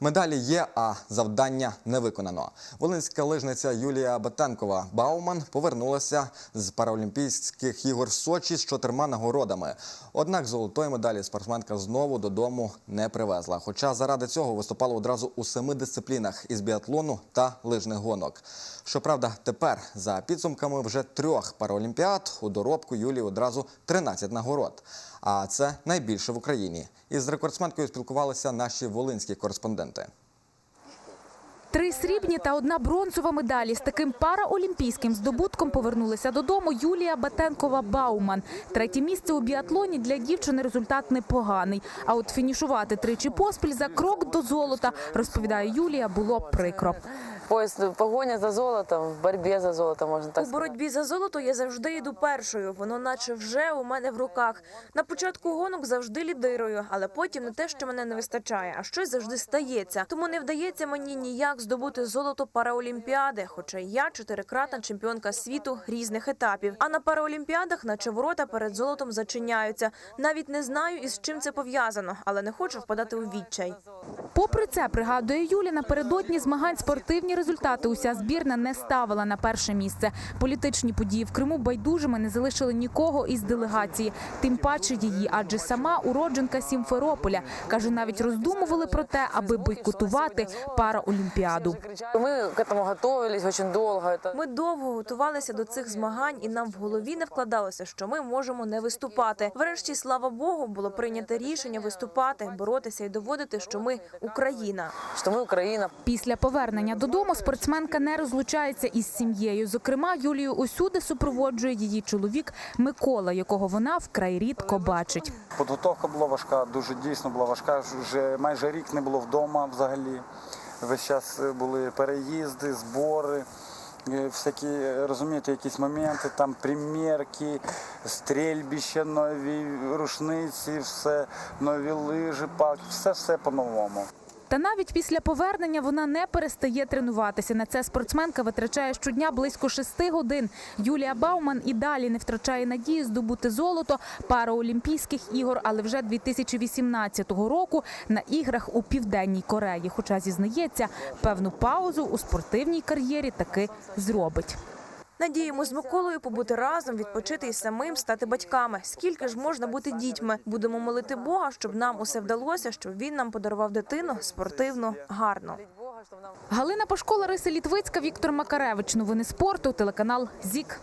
Медалі є, а завдання не виконано. Волинська лижниця Юлія Батенкова Бауман повернулася з Паралімпійських ігор в Сочі з чотирма нагородами. Однак золотої медалі спортсменка знову додому не привезла. Хоча заради цього виступала одразу у семи дисциплінах із біатлону та лижних гонок. Щоправда, тепер за підсумками вже трьох паралімпіад у доробку Юлії одразу 13 нагород. А це найбільше в Україні. Із рекордсменкою спілкувалися наші волинські кореспонденти контенти. Три срібні та одна бронзова медалі з таким параолімпійським здобутком повернулися додому Юлія Батенкова Бауман. Третє місце у біатлоні для дівчини результат непоганий. А от фінішувати тричі поспіль за крок до золота, розповідає Юлія, було прикро. Поїзд погоня за золотом, в боротьбі за золото, можна так У боротьбі за золото я завжди йду першою. Воно наче вже у мене в руках. На початку гонок завжди лідирую, але потім не те, що мене не вистачає, а щось завжди стається. Тому не вдається мені ніяк здобути золото параолімпіади. Хоча я чотирикратна чемпіонка світу різних етапів. А на параолімпіадах, наче ворота перед золотом зачиняються. Навіть не знаю, із чим це пов'язано, але не хочу впадати у відчай. Попри це, пригадує Юля, напередодні змагань спортивні результати уся збірна не ставила на перше місце. Політичні події в Криму байдужими не залишили нікого із делегації, тим паче її, адже сама уродженка Сімферополя каже, навіть роздумували про те, аби бойкотувати параолімпіаду. Ми к этому готовились дуже довго. Ми довго готувалися до цих змагань, і нам в голові не вкладалося, що ми можемо не виступати. Врешті, слава Богу, було прийнято рішення виступати, боротися і доводити, що ми Україна. Що ми Україна. Після повернення додому спортсменка не розлучається із сім'єю. Зокрема, Юлію усюди супроводжує її чоловік Микола, якого вона вкрай рідко бачить. Підготовка була важка, дуже дійсно була важка. Вже майже рік не було вдома взагалі. Весь час були переїзди, збори, е, всякі, розумієте, якісь моменти, там примірки, стрільбища, нові рушниці, все, нові лижі, палки, все-все по-новому. Та навіть після повернення вона не перестає тренуватися. На це спортсменка витрачає щодня близько шести годин. Юлія Бауман і далі не втрачає надії здобути золото параолімпійських ігор, але вже 2018 року на іграх у південній Кореї. Хоча зізнається, певну паузу у спортивній кар'єрі таки зробить. Надіємо з Миколою побути разом, відпочити і самим стати батьками. Скільки ж можна бути дітьми? Будемо молити Бога, щоб нам усе вдалося, щоб він нам подарував дитину спортивну, гарну. Галина Пашко, Лариса Літвицька, Віктор Макаревич. Новини спорту. Телеканал ЗІК.